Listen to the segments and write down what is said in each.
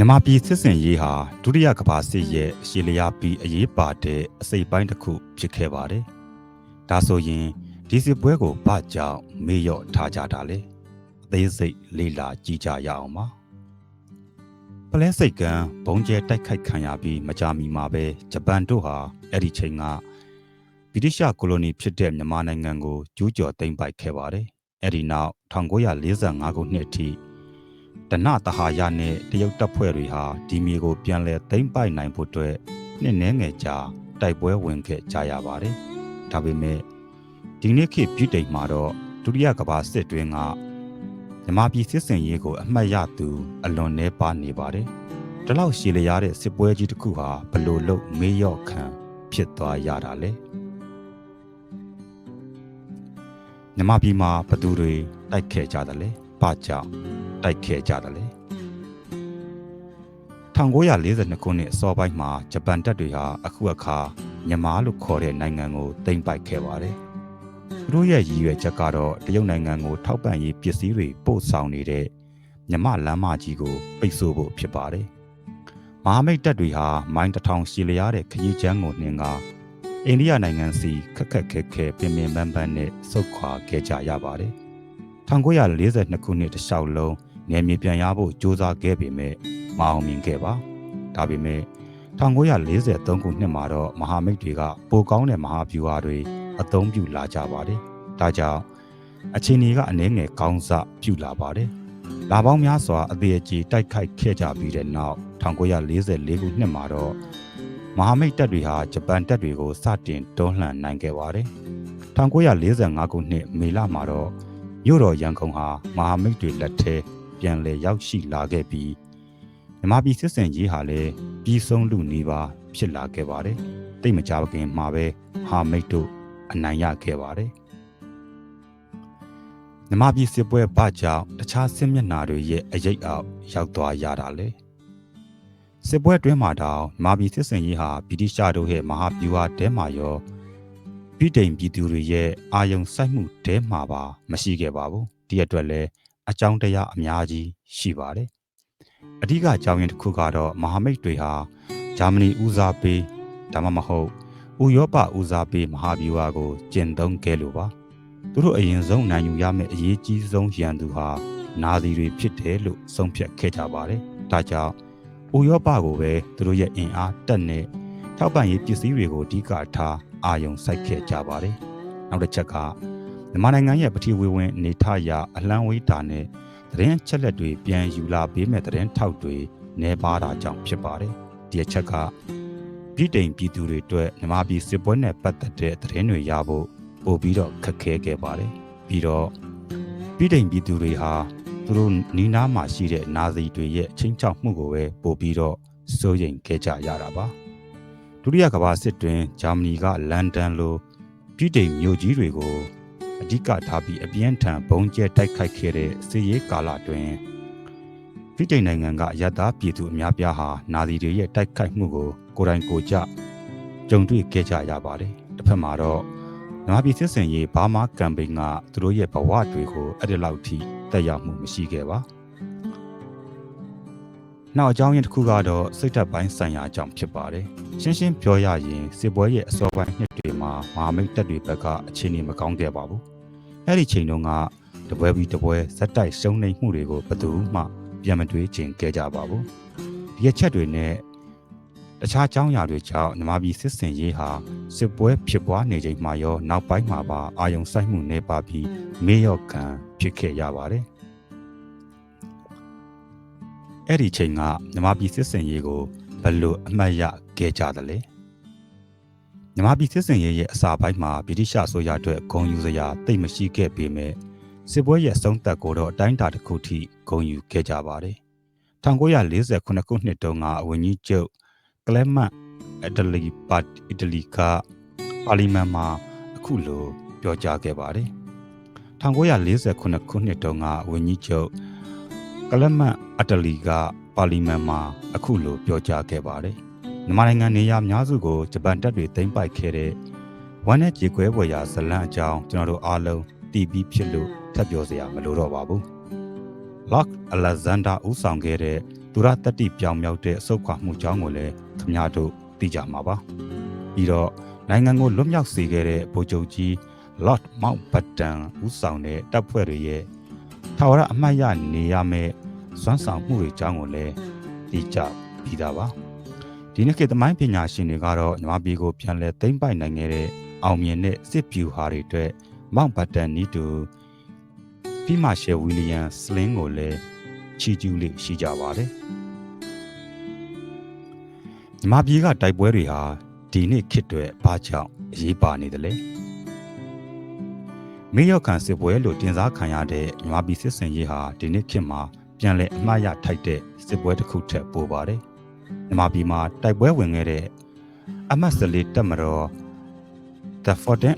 မြန်မာပြည်စစ်စင်ရေးဟာဒုတိယကမ္ဘာစစ်ရဲ့ရှေလျားပြီးအရေးပါတဲ့အစိပ်ပိုင်းတစ်ခုဖြစ်ခဲ့ပါတယ်။ဒါဆိုရင်ဒီစစ်ပွဲကိုဘာကြောင့်မေ့လျော့ထားကြတာလဲ။အသေးစိတ်လေ့လာကြည့်ကြရအောင်ပါ။ပလဲစိတ်ကံဘုံကျဲတိုက်ခိုက်ခံရပြီးမကြာမီမှာပဲဂျပန်တို့ဟာအဲ့ဒီချိန်ကဗြိတိရှကိုလိုနီဖြစ်တဲ့မြန်မာနိုင်ငံကိုကျူးကျော်သိမ်းပိုက်ခဲ့ပါတယ်။အဲ့ဒီနောက်1945ခုနှစ်အထိ တနတဟာရနဲ့တရုတ်တပ်ဖွဲ့တွေဟာဒီမြေကိုပြန်လည်သိမ်းပိုက်နိုင်ဖို့အတွက်နှစ်နှဲငယ်ကြာတိုက်ပွဲဝင်ခဲ့ကြရပါတယ်။ဒါပေမဲ့ဒီနေ့ခေတ်ပြည်တိမ်မှာတော့ဒုတိယကမ္ဘာစစ်တွင်းကမြမပြည်စစ်စင်ရေးကိုအမှတ်ရသူ အလွန်နှဲပါနေပါတယ်။ဒီလောက်ရှည်လျားတဲ့စစ်ပွဲကြီးတစ်ခုဟာဘလို့လို့မေးလျော့ခံဖြစ်သွားရတာလဲ။မြမပြည်မှာဘသူတွေတိုက်ခဲ့ကြတယ်လဲ။ဘာကြောင့် တိုက်ခဲ့ကြတယ်လေ1942ခုနှစ်အစောပိုင်းမှာဂျပန်တပ်တွေဟာအခုအခါမြန်မာလို့ခေါ်တဲ့နိုင်ငံကိုသိမ်းပိုက်ခဲ့ပါတယ်။သူတို့ရဲ့ရည်ရွယ်ချက်ကတော့တရုတ်နိုင်ငံကိုထောက်ပံ့ရေးပစ္စည်းတွေပို့ဆောင်နေတဲ့မြမလမ်းမကြီးကိုပိတ်ဆို့ဖို့ဖြစ်ပါတယ်။မဟာမိတ်တပ်တွေဟာမိုင်းတထောင်ရှည်လျားတဲ့ခရီးချမ်းကိုနှင်ကအိန္ဒိယနိုင်ငံစီခက်ခက်ခဲခဲပြင်ပင်ပန်းပန်းနဲ့ဆုတ်ခွာခဲ့ကြရပါတယ်။1942ခုနှစ်တလျှောက်လုံး နယ်မြေပြန်ရဖို့ကြိုးစားခဲ့ပေမဲ့မအောင်မြင်ခဲ့ပါဒါပေမဲ့1943ခုနှစ်မှာတော့မဟာမိတ်တွေကပိုကောင်းတဲ့မဟာဗျူဟာတွေအသုံးပြုလာကြပါတယ်ဒါကြောင့်အခြေအနေကအနည်းငယ်ကောင်းစပြုလာပါတယ်လာပေါင်းများစွာအသေးအကြီးတိုက်ခိုက်ခဲ့ကြပြီးတဲ့နောက်1944ခုနှစ်မှာတော့မဟာမိတ်တပ်တွေဟာဂျပန်တပ်တွေကိုစတင်တွန်းလှန်နိုင်ခဲ့ပါတယ်1945ခုနှစ်မေလမှာတော့မြို့တော်ရန်ကုန်ဟာမဟာမိတ်တွေလက်ထဲ ပြန်လည်ရောက်ရှိလာခဲ့ပြီးမြမပြည်စစ်စင်ကြီးဟာလည်းပြီးဆုံးလူနေပါဖြစ်လာခဲ့ပါတယ်။တိတ်မကြခင်မှာပဲဟာမိတ်တို့အနိုင်ရခဲ့ပါတယ်။မြမပြည်စစ်ပွဲဘာကြောင့်တခြားစစ်မျက်နှာတွေရဲ့အရေးအောက်ရောက်သွားရတာလဲ။စစ်ပွဲတွင်းမှာတောင်မြမပြည်စစ်စင်ကြီးဟာဗြိတိရှတို့ရဲ့မဟာဗျူဟာတဲမှာရောပြည်တိမ်ပြည်သူတွေရဲ့အာယုံစိုက်မှုတဲမှာပါမရှိခဲ့ပါဘူး။ဒီအတွက်လည်း အကြောင်းတရားအများကြီးရှိပါတယ်။အဓိကအကြောင်းရင်းတစ်ခုကတော့မဟာမိတ်တွေဟာဂျာမနီဦးစားပေးဒါမှမဟုတ်ဥရောပဦးစားပေးမဟာဗျူဟာကိုကျင့်သုံးခဲ့လို့ပါ။သူတို့အရင်ဆုံးနိုင်ယူရမယ့်အရေးကြီးဆုံးရန်သူဟာနာဇီတွေဖြစ်တယ်လို့ဆုံးဖြတ်ခဲ့ကြပါတယ်။ဒါကြောင့်ဥရောပကိုပဲသူတို့ရဲ့အင်အားတက်နဲ့ထောက်ပံ့ရေးပစ္စည်းတွေကိုအဓိကထားအာယုံစိုက်ခဲ့ကြပါတယ်။နောက်တစ်ချက်က မြန်မာနိုင်ငံရဲ့ပထဝီဝင်နေထရာအလံဝေးတာနဲ့သတင်းချက်လက်တွေပြန်ယူလာပေးမဲ့သတင်းထောက်တွေနေပါတာကြောင့်ဖြစ်ပါတယ်။ဒီအချက်ကပြည်တိမ်ပြည်သူတွေအတွက်မြန်မာပြည်စစ်ပွဲနဲ့ပတ်သက်တဲ့သတင်းတွေရဖို့ပို့ပြီးတော့ခက်ခဲခဲ့ပါတယ်။ပြီးတော့ပြည်တိမ်ပြည်သူတွေဟာသူတို့နီးနားမှာရှိတဲ့နာဇီတွေရဲ့ချင်းချောက်မှုကိုပဲပို့ပြီးတော့စိုးရိမ်ခဲ့ကြရတာပါ။ဒုတိယကမ္ဘာစစ်တွင်ဂျာမနီကလန်ဒန်လိုပြည်တိမ်မြို့ကြီးတွေကို အဓိကထားပြီးအပြင်းထန်ဘုံကျဲတိုက်ခိုက်ခဲ့တဲ့စစ်ရေးကာလတွင်ဖိတိန်နိုင်ငံကအယက်သားပြည်သူအများပြားဟာနာဇီတွေရဲ့တိုက်ခိုက်မှုကိုကိုယ်တိုင်ကိုယ်ကျကြုံတွေ့ခဲ့ကြရပါတယ်။တစ်ဖက်မှာတော့နွားပြည်စစ်စင်ရေးဘာမာကမ်ပိန်းကသူတို့ရဲ့ဘဝတွေကိုအဲ့ဒီလောက်ထိတက်ရောက်မှုမရှိခဲ့ပါ။နောက်အကြောင်းရင်းတစ်ခုကတော့စိတ်ဓာတ်ပိုင်းဆိုင်ရာအကြောင်းဖြစ်ပါတယ်။ရှင်းရှင်းပြောရရင်စစ်ပွဲရဲ့အစောပိုင်းနှစ် တွေမှာမဟာမိတ်တပ်တွေဘက်ကအခြေအနေမကောင်းခဲ့ပါဘူး။အဲ့ဒီချိန်တုန်းကတပွဲပြီးတပွဲဇက်တိုက်ရှုံးနေမှုတွေကိုဘယ်သူမှပြန်မတွေးချင်ခဲ့ကြပါဘူး။ဒီအချက်တွေနဲ့တခြားအကြောင်းအရာတွေကြောင့်မြမပြည်စစ်စင်ရေးဟာစစ်ပွဲဖြစ်ပွားနေချိန်မှာရောနောက်ပိုင်းမှာပါအာယုံစိုက်မှုနေပါပြီးမေးရော့ခံဖြစ်ခဲ့ရပါတယ်။အဲ့ဒီချိန်ကမြမပြည်စစ်စင်ရေးကိုဘယ်လိုအမှတ်ရခဲ့ကြသလဲ။ မြမပြည်စစ်စင်ရေးရဲ့အစာပိုင်းမှာဗြိတိရှဆိုရအတွက်ဂုံယူစရာတိတ်မရှိခဲ့ပေမဲ့စစ်ပွဲရဲ့အဆုံးသက်ကိုတော့အတိုင်းအတာတစ်ခုထိဂုံယူခဲ့ကြပါတယ်။1948ခုနှစ်တုန်းကအဝင်ကြီးချုပ်ကလမတ်အတလီပတ်အီတလီကပါလီမန်မှာအခုလိုပြောကြားခဲ့ပါတယ်။1948ခုနှစ်တုန်းကဝန်ကြီးချုပ်ကလမတ်အတလီကပါလီမန်မှာအခုလိုပြောကြားခဲ့ပါတယ်။ မြန်မာနိုင်ငံနေရာများစုကိုဂျပန်တပ်တွေသိမ်းပိုက်ခဲ့တဲ့ဝမ်းနဲ့ကြေကွဲဝယ်ရာဇလန့်အကြောင်းကျွန်တော်တို့အားလုံးသိပြီးဖြစ်လို့ထပ်ပြောစရာမလိုတော့ပါဘူး။ Lock Alexander ဦးဆောင်ခဲ့တဲ့သူရတတ္တိပြောင်မြောက်တဲ့အစုပ်ခွာမှုကြောင်းကိုလည်းခမည်းတော်သိကြမှာပါပြီးတော့နိုင်ငံကိုလွတ်မြောက်စေခဲ့တဲ့ဗိုလ်ချုပ်ကြီး Lord Mountbatten ဦးဆောင်တဲ့တပ်ဖွဲ့တွေရဲ့ထာဝရအမှတ်ရနေရမယ့်စွမ်းဆောင်မှုတွေကြောင်းကိုလည်းသိကြပြီးသားပါ ဒီနေ့ခေတ်သမိုင်းပညာရှင်တွေကတော့ညီမပြည်ကိုပြန်လည်သိမ်းပိုက်နိုင်ခဲ့တဲ့အောင်မြင်တဲ့စစ်ဗျူဟာတွေအတွက် Mountbatten နီးတူဖီမာရှယ်ဝီလီယံစလင်းကိုလည်းချီကျူးလေးရှိကြပါတယ်ညီမပြည်ကတိုက်ပွဲတွေဟာဒီနေ့ခေတ်တွေဘာကြောင့်အရေးပါနေသလဲမေရောက်ခံစစ်ပွဲလို့တင်စားခံရတဲ့ညီမပြည်စစ်စင်ရေးဟာဒီနေ့ခေတ်မှာပြန်လည်အမှားရထိုက်တဲ့စစ်ပွဲတစ်ခုထက်ပိုပါတယ် ညီမပြည်မှာတိုက်ပွဲဝင်ခဲ့တဲ့အမတ်စလေးတက်မတော် The Fortin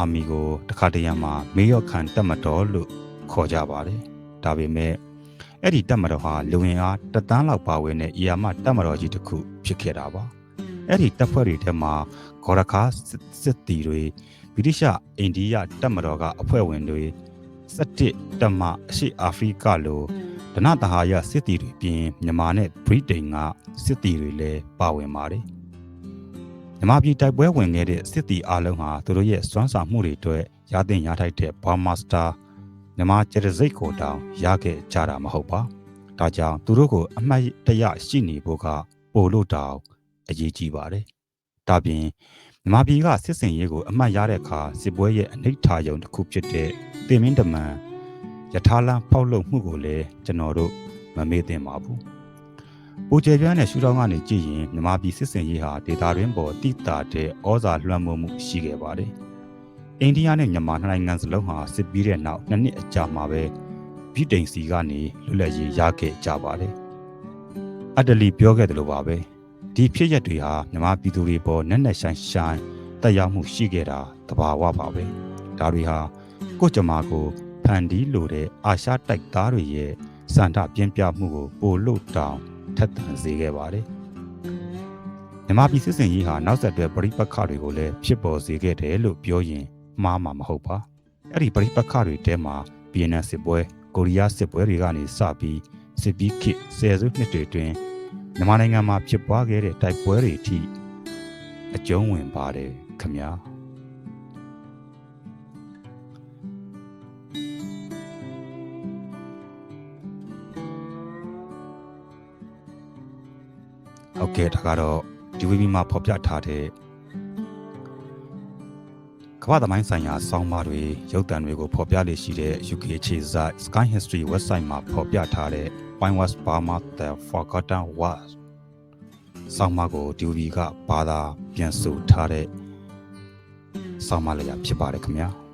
Army ကိုတခါတရံမှာမေရောက်ခံတက်မတော်လို့ခေါ်ကြပါတယ်ဒါပေမဲ့အဲ့ဒီတက်မတော်ဟာလူဝင်အားတသန်းလောက်ပါဝင်တဲ့အီယာမတက်မတော်ကြီးတစ်ခုဖြစ်ခဲ့တာပါအဲ့ဒီတပ်ဖွဲ့တွေထဲမှာဂေါ်ရခါစစ်တီတွေဗြိတိရှအိန္ဒိယတပ်မတော်ကအဖွဲ့ဝင်တွေ17တပ်မအရှိအာဖရိကလို ဒနတဟာယစစ်တီတွေပြင်မြန်မာနဲ့ဗြိတိန်ကစစ်တီတွေလည်းပါဝင်ပါတယ်မြန်မာပြည်တိုက်ပွဲဝင်ခဲ့တဲ့စစ်တီအလုံးဟာသူတို့ရဲ့စွမ်းဆောင်မှုတွေအတွက်ရသင့်ရထိုက်တဲ့ဘာမာစတာမြန်မာကျရစိတ်ကိုတောင်ရခဲ့ကြတာမဟုတ်ပါဒါကြောင့်သူတို့ကိုအမှတ်တရရှိနေဖို့ကပို့လို့တောင်အရေးကြီးပါတယ်ဒါပြင်မြန်မာပြည်ကစစ်စင်ရေးကိုအမှတ်ရတဲ့အခါစစ်ပွဲရဲ့အနိဋ္ဌာယုံတစ်ခုဖြစ်တဲ့တင်မင်းတမန် ယထာလန်ဖောက်လုပ်မှုကိုလည်းကျွန်တော်တို့မမေ့သင့်ပါဘူးပူကျဲပြန်းတဲ့ရှူထောင်းကနေကြည့်ရင်မြမပြည်စစ်စင်ရေးဟာဒေတာရင်းပေါ်တိတာတဲ့ဩဇာလွှမ်းမိုးမှုရှိခဲ့ပါတယ်။အိန္ဒိယနဲ့မြန်မာနှစ်နိုင်ငံစလုံးဟာစစ်ပြီးတဲ့နောက်နှစ်နှစ်အကြာမှာပဲဗြိတိန်စီကနေလွတ်လပ်ရေးရခဲ့ကြပါတယ်။အတလီပြောခဲ့တယ်လို့ပါပဲ။ဒီဖြစ်ရက်တွေဟာမြန်မာပြည်သူတွေပေါ်နက်နက်ရှိုင်းရှိုင်းတက်ရောက်မှုရှိခဲ့တာတဘာဝပါပဲ။ဒါတွေဟာကိုကြမာကို ဖန်တီးလိုတဲ့အာရှတိုက်သားတွေရဲ့စန္ဒပြင်းပြမှုကိုပိုလို့တောင်းထက်သန်စေခဲ့ပါတယ်။မြမပြည်စစ်စင်ကြီးဟာနောက်ဆက်တွဲပရိပက္ခတွေကိုလည်းဖြစ်ပေါ်စေခဲ့တယ်လို့ပြောရင်မှားမှာမဟုတ်ပါ။အဲ့ဒီပရိပက္ခတွေထဲမှာဗီယက်နမ်စစ်ပွဲ၊ကိုရီးယားစစ်ပွဲတွေကနေစပြီးစစ်ပြီးခေတ်ဆယ်စုနှစ်တွေတွင်မြန်မာနိုင်ငံမှာဖြစ်ပွားခဲ့တဲ့တိုက်ပွဲတွေအထိအကျုံးဝင်ပါတယ်ခင်ဗျာ။။ ဟုတ်ကဲ့ဒါကတော့ DVB မှာဖော်ပြထားတဲ့ကမ္ဘာသမိုင်းဆိုင်ရာစောင်းပါတွေရုပ်သံတွေကိုဖော်ပြလေ့ရှိတဲ့ UK ခြေစိုက် Sky History website မှာဖော်ပြထားတဲ့ Wine was Burma the Forgotten War စောင်းပါကို DVB ကဘာသာပြန်ဆိုထားတဲ့စောင်းပါလည်းဖြစ်ပါတယ်ခင်ဗျာ။